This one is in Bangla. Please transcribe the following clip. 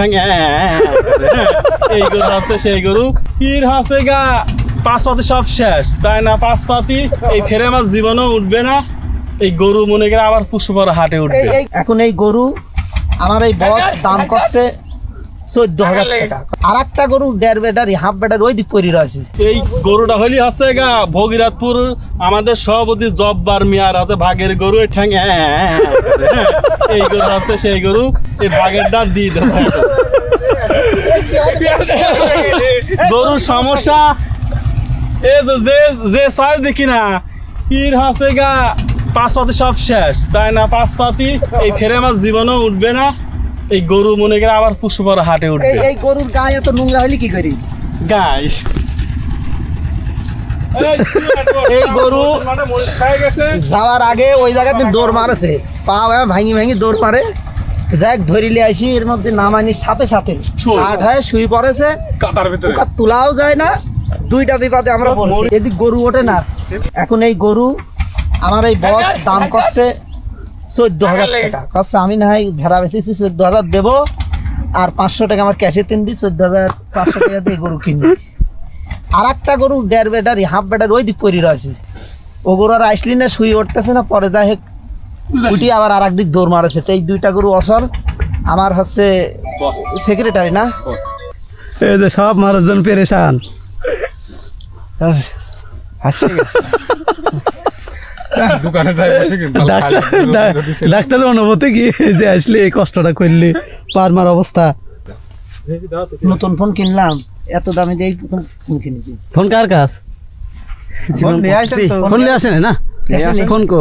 ঠ্যাং। এই গরু আছে, সেই গরু। পীর হচ্ছে গা। পাঁচ পাতি সব শেষ। তাই না পাঁচ পাতি এই ফেরে আমার জীবনও উঠবে না। এই গরু মনে করে আবার পুষ্পর হাটে উঠবে। এখন এই গরু আমার এই বস দাম করছে চোদ্দ হাজার টাকা। আর একটা গরু দেড় বেডারি হাফ বেডার ওই দিক পরি রয়েছে। এই গরুটা হইলি হচ্ছে গা ভগীরথপুর আমাদের সভাপতি জব্বার মিয়ার আছে ভাগের গরু ঠ্যাং এ, করে, হ্যাঁ। এই গরু হচ্ছে সেই গরু এই ভাগের ডাক দিয়ে দেবো গরুর সমস্যা? এ যে যে ছয় দেখি না পীর হচ্ছে গা পাঁচ পাতি সব শেষ তাই না পাঁচ পাতি এই ফেরে মাছ জীবনও উঠবে না। এই গরু মনে করে আবার পুষ্পর হাটে উঠবে। এই গরুর গায়ে এত নোংরা হইলে কি করি? গাই এই গরু যাওয়ার আগে ওই জায়গাতে দৌড় মারেছে। পা ভাঙি ভাঙি ভাঙি দৌড় মারে। যাক ধরিলে আসি এর মধ্যে নামানির সাথে সাথে। শার্ট হয়ে শুই পড়েছে। কাটার ভিতরে। তোলাও যায় না। দুইটা বিপদে আমরা এদিক গরু ওঠে না। এখন এই গরু আমার এই বস দাম করছে চোদ্দ হাজার টাকা। করছে আমি না হয় ভেড়া বেচেছি চোদ্দ হাজার দেবো। আর পাঁচশো টাকা আমার ক্যাশে তিন দিই চোদ্দ হাজার পাঁচশো টাকা দিয়ে গরু কিনবি আর একটা গরু দেড় বেডারি হাফ বেডার ওই দিক পরি রয়েছে। ও গরু আর আসলি না শুয়ে উঠতেছে না পরে যাই হোক উঠি আবার আর একদিক দৌড় মারেছে। তো এই দুইটা গরু অসল। আমার হচ্ছে সেক্রেটারি না। এই যে সব মানুষজন পেরেশান। গেছে। দোকানে যাই বসে ডাক্তার ডা- ডাক্তারের অনুভূতি কি? যে আসলে এই কষ্টটা করলি পারমার অবস্থা। নতুন ফোন কিনলাম এত দামে দিয়ে ফোন কিনেছি। ফোন কার কাজ ফোন নিয়ে আসেন ফোন নিয়ে না? ফোন কো?